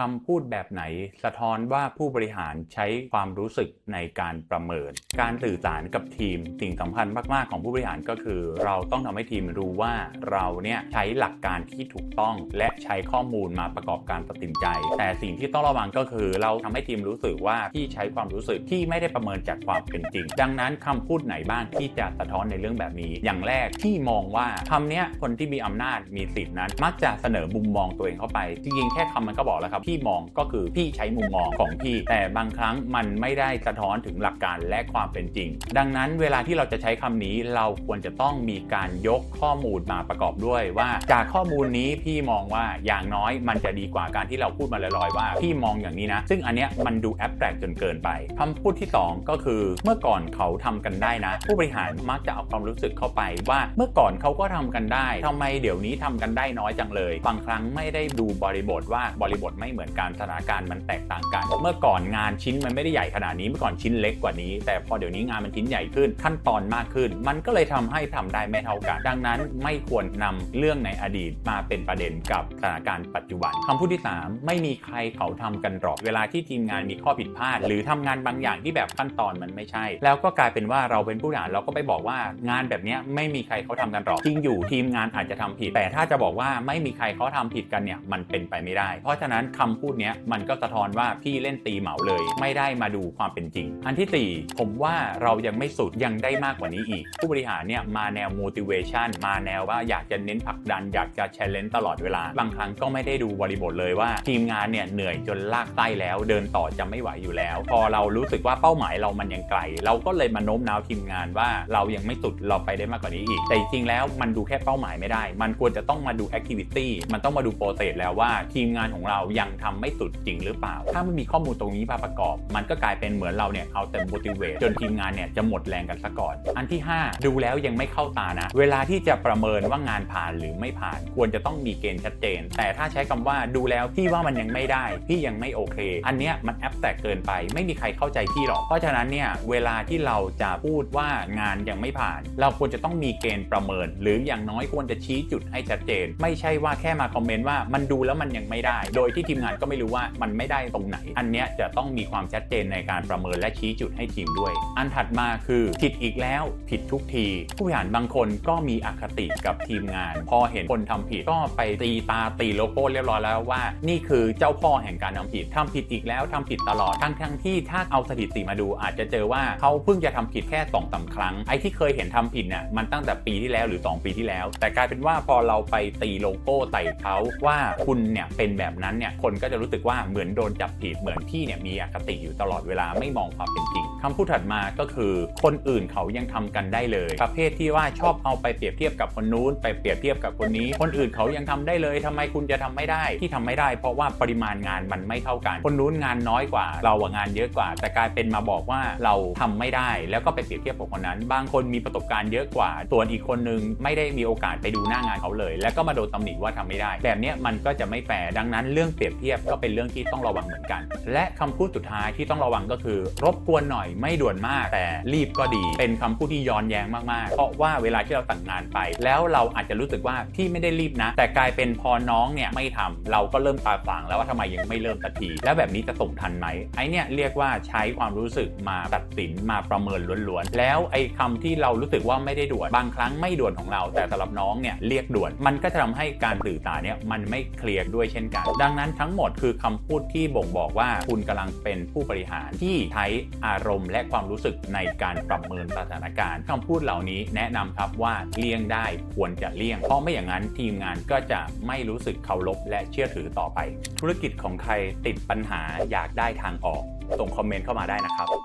คำพูดแบบไหนสะท้อนว่าผู้บริหารใช้ความรู้สึกในการประเมิน การสื่อสารกับทีม สิ่งสำคัญมากๆของผู้บริหารก็คือ เราต้องทำให้ทีมรู้ว่าเราเนี่ยใช้หลักการที่ถูกต้องและใช้ข้อมูลมาประกอบการตัดสินใจ แต่สิ่งที่ต้องระวังก็คือ เราทำให้ทีมรู้สึกว่าที่ใช้ความรู้สึกที่ไม่ได้ประเมินจากความเป็นจริง ดังนั้นคำพูดไหนบ้างที่จะสะท้อนในเรื่องแบบนี้ อย่างแรกที่มองว่าคำเนี้ยคนที่มีอำนาจมีสิทธินั้น มักจะเสนอมุมมองตัวเองเข้าไปจริงๆแค่คำมันก็บอกแล้วครับพี่มองก็คือพี่ใช้มุมมองของพี่ แต่บางครั้งมันไม่ได้สะท้อนถึงหลักการและความเป็นจริง ดังนั้นเวลาที่เราจะใช้คำนี้เราควรจะต้องมีการยกข้อมูลมาประกอบด้วยว่า จากข้อมูลนี้พี่มองว่าอย่างน้อยมันจะดีกว่าการที่เราพูดมาลอยๆว่าพี่มองอย่างนี้นะ ซึ่งอันเนี้ยมันดูแอบแตรกจนเกินไปคำพูดที่สองก็คือเมื่อก่อนเขาทำกันได้นะ ผู้บริหารมักจะเอาความรู้สึกเข้าไปว่า เมื่อก่อนเขาก็ทำกันได้ทำไมเดี๋ยวนี้ทำกันได้น้อยจังเลยบางครั้งไม่ได้ดูบริบทว่าบริบทไม่เหมือนกันสถานการณ์มันแตกต่างกัน เมื่อก่อนงานชิ้นมันไม่ได้ใหญ่ขนาดนี้เมื่อก่อนชิ้นเล็กกว่านี้ แต่พอเดี๋ยวนี้งานมันชิ้นใหญ่ขึ้นขั้นตอนมากขึ้น มันก็เลยทำให้ทำได้ไม่เท่ากัน ดังนั้นไม่ควรนำเรื่องในอดีตมาเป็นประเด็นกับสถานการณ์ปัจจุบันคำพูดที่ 3 ไม่มีใครเขาทำกันหรอกเวลาที่ทีมงานมีข้อผิดพลาด หรือทำงานบางอย่างที่แบบขั้นตอนมันไม่ใช่ แล้วก็กลายเป็นว่าเราเป็นผู้บริหารเราก็ไปบอกว่างานแบบนี้ไม่มีใครเขาทำกันหรอกจริงอยู่ทีมงานอาจจะทำผิด แต่ถ้าจะบอกว่าไม่มีใครเขาทำผิดกันเนี่ยมันเป็นไปไม่ได้ เพราะฉะนั้นคคำพูดเนี้ยมันก็สะท้อนว่าพี่เล่นตีเหมาเลย ไม่ได้มาดูความเป็นจริง อันที่สี่ผมว่าเรายังไม่สุดยังได้มากกว่านี้อีก ผู้บริหารเนี่ยมาแนว motivation มาแนวว่าอยากจะเน้นผลักดัน อยากจะ challenge ตลอดเวลา บางครั้งก็ไม่ได้ดูบริบทเลยว่า ทีมงานเนี่ยเหนื่อยจนลากไส้แล้ว เดินต่อจะไม่ไหวอยู่แล้ว พอเรารู้สึกว่าเป้าหมายเรามันยังไกล เราก็เลยมาโน้มน้าวทีมงานว่าเรายังไม่สุดเราไปได้มากกว่านี้อีก แต่จริงแล้วมันดูแค่เป้าหมายไม่ได้ มันควรจะต้องมาดู activity มันต้องมาดูโปรเซสแล้วว่าทีมงานของเรายังทำไม่สุดจริงหรือเปล่า ถ้าไม่มีข้อมูลตรงนี้มาประกอบ มันก็กลายเป็นเหมือนเราเนี่ยเอาแต่ motivate จนทีมงานเนี่ยจะหมดแรงกันซะก่อน อันที่ 5 ดูแล้วยังไม่เข้าตานะ เวลาที่จะประเมินว่างานผ่านหรือไม่ผ่าน ควรจะต้องมีเกณฑ์ชัดเจน แต่ถ้าใช้คำว่าดูแล้วพี่ว่ามันยังไม่ได้ พี่ยังไม่โอเค อันเนี้ยมันแอบแตกเกินไป ไม่มีใครเข้าใจพี่หรอก เพราะฉะนั้นเนี่ยเวลาที่เราจะพูดว่างานยังไม่ผ่าน เราควรจะต้องมีเกณฑ์ประเมิน หรืออย่างน้อยควรจะชี้จุดให้ชัดเจน ไม่ใช่ว่าแค่มาคอมเมนต์ว่ามันดูแล้วมันยังไม่ได้ โดยที่ทีมงานก็ไม่รู้ว่ามันไม่ได้ตรงไหน อันเนี้ยจะต้องมีความชัดเจนในการประเมินและชี้จุดให้ทีมด้วย อันถัดมาคือผิดอีกแล้วผิดทุกที ผู้บริหารบางคนก็มีอคติกับทีมงาน พอเห็นคนทำผิดก็ไปตีตาตีโลโก้เรียบร้อยแล้วว่า นี่คือเจ้าพ่อแห่งการทำผิดทำผิดอีกแล้วทำผิดตลอดทั้งทั้งที่ถ้าเอาสถิติมาดูอาจจะเจอว่าเขาเพิ่งจะทำผิดแค่สองสาครั้งไอ้ที่เคยเห็นทำผิดเนี่ยมันตั้งแต่ปีที่แล้วหรือ 2 ปีที่แล้ว แต่กลายเป็นว่าพอเราไปตีโลโก้ใส่เขาว่าคุณเนี่ยเป็นแบบนั้นเนี่ยคนก็จะรู้สึกว่าเหมือนโดนจับผิดเหมือนพี่เนี่ยมีอคติอยู่ตลอดเวลาไม่มองความเป็นจริงคำพูดถัดมาก็คือคนอื่นเขายังทำกันได้เลย ประเภทที่ว่าชอบเอาไปเปรียบเทียบกับคนนู้น ไปเปรียบเทียบกับคนนี้ คนอื่นเขายังทำได้เลยทำไมคุณจะทำไม่ได้ที่ทำไม่ได้ เพราะว่าปริมาณงานมันไม่เท่ากัน คนนู้นงานน้อยกว่า เราอะงานเยอะกว่า แต่กลายเป็นมาบอกว่าเราทำไม่ได้ แล้วก็ไปเปรียบเทียบกับคนนั้น บางคนมีประสบการณ์เยอะกว่าส่วนอีกคนนึงไม่ได้มีโอกาสไปดูหน้างานเขาเลย แล้วก็มาโดนตำหนิว่าทำไม่ได้ แบบนี้มันก็จะไม่แฟร์ดังนั้นเรื่องเปรียบเทียบก็เป็นเรื่องที่ต้องระวังเหมือนกัน และคำพูดสุดท้ายที่ต้องระวังก็คือ รบกวนหน่อยไม่ด่วนมาก แต่รีบก็ดี เป็นคำพูดที่ย้อนแย้งมากๆ เพราะว่าเวลาที่เราสั่งงานไป แล้วเราอาจจะรู้สึกว่าพี่ไม่ได้รีบนะ แต่กลายเป็นพอน้องเนี่ยไม่ทำเราก็เริ่มตาฝางแล้วว่าทำไมยังไม่เริ่มสักที แล้วแบบนี้จะส่งทันไหมไอเนี่ยเรียกว่าใช้ความรู้สึกมาตัดสินมาประเมินล้วนๆ แล้วไอคำที่เรารู้สึกว่าไม่ได้ด่วน บางครั้งไม่ด่วนของเรา แต่สำหรับน้องเนี่ยเรียกด่วน มันก็จะทำให้การสื่อสารเนี่ยมันไม่เคลียร์ด้วยเช่นกัน ดังนั้นทั้งหมดคือคำพูดที่บ่งบอกว่าคุณกำลังเป็นผู้บริหารที่ใช้อารมณ์และความรู้สึกในการประเมินสถานการณ์คำพูดเหล่านี้แนะนำครับว่าเลี่ยงได้ควรจะเลี่ยง เพราะไม่อย่างนั้นทีมงานก็จะไม่รู้สึกเคารพและเชื่อถือต่อไป ธุรกิจของใครติดปัญหาอยากได้ทางออกส่งคอมเมนต์เข้ามาได้นะครับ